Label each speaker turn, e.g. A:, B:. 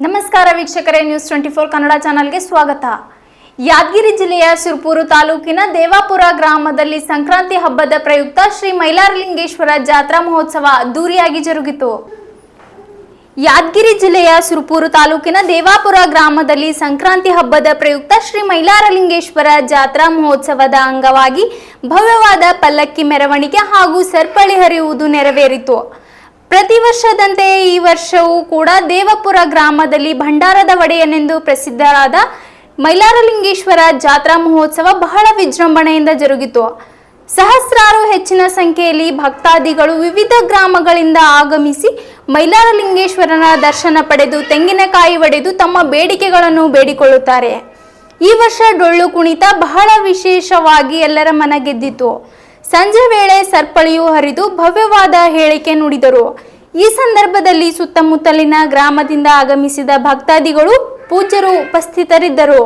A: ನಮಸ್ಕಾರ ವೀಕ್ಷಕರೇ news twenty four Kannada ಚಾನಲ್ಗೆ ಸ್ವಾಗತ. ಯಾದಗಿರಿ ಜಿಲ್ಲೆಯ ಸುರ್ಪೂರು ತಾಲೂಕಿನ ದೇವಾಪುರ ಗ್ರಾಮದಲ್ಲಿ ಸಂಕ್ರಾಂತಿ ಹಬ್ಬದ ಪ್ರಯುಕ್ತ ಶ್ರೀ ಮೈಲಾರಲಿಂಗೇಶ್ವರ ಜಾತ್ರಾ ಮಹೋತ್ಸವ ಅದ್ದೂರಿಯಾಗಿ ಜರುಗಿತು. ಯಾದಗಿರಿ ಜಿಲ್ಲೆಯ ಸುರ್ಪೂರು ತಾಲೂಕಿನ ದೇವಾಪುರ ಗ್ರಾಮದಲ್ಲಿ ಸಂಕ್ರಾಂತಿ ಹಬ್ಬದ ಪ್ರಯುಕ್ತ ಶ್ರೀ ಮೈಲಾರಲಿಂಗೇಶ್ವರ ಜಾತ್ರಾ ಮಹೋತ್ಸವದ ಅಂಗವಾಗಿ ಭವ್ಯವಾದ ಪಲ್ಲಕ್ಕಿ ಮೆರವಣಿಗೆ ಹಾಗೂ ಸರ್ಪಳಿ ಹರಿಯುವುದು ನೆರವೇರಿತು. ಪ್ರತಿ ವರ್ಷದಂತೆ ಈ ವರ್ಷವೂ ಕೂಡ ದೇವಪುರ ಗ್ರಾಮದಲ್ಲಿ ಭಂಡಾರದ ಒಡೆಯನೆಂದು ಪ್ರಸಿದ್ಧರಾದ ಮೈಲಾರಲಿಂಗೇಶ್ವರ ಜಾತ್ರಾ ಮಹೋತ್ಸವ ಬಹಳ ವಿಜೃಂಭಣೆಯಿಂದ ಜರುಗಿತು. ಸಹಸ್ರಾರು ಹೆಚ್ಚಿನ ಸಂಖ್ಯೆಯಲ್ಲಿ ಭಕ್ತಾದಿಗಳು ವಿವಿಧ ಗ್ರಾಮಗಳಿಂದ ಆಗಮಿಸಿ ಮೈಲಾರಲಿಂಗೇಶ್ವರನ ದರ್ಶನ ಪಡೆದು ತೆಂಗಿನಕಾಯಿ ಒಡೆದು ತಮ್ಮ ಬೇಡಿಕೆಗಳನ್ನು ಬೇಡಿಕೊಳ್ಳುತ್ತಾರೆ. ಈ ವರ್ಷ ಡೊಳ್ಳು ಕುಣಿತ ಬಹಳ ವಿಶೇಷವಾಗಿ ಎಲ್ಲರ ಮನ ಗೆದ್ದಿತು. ಸಂಜೆ ವೇಳೆ ಸರ್ಪಳಿಯು ಹರಿದು ಭವ್ಯವಾದ ಹೇಳಿಕೆ ನುಡಿದರು. ಈ ಸಂದರ್ಭದಲ್ಲಿ ಸುತ್ತಮುತ್ತಲಿನ ಗ್ರಾಮದಿಂದ ಆಗಮಿಸಿದ ಭಕ್ತಾದಿಗಳು ಪೂಜ್ಯರು ಉಪಸ್ಥಿತರಿದ್ದರು.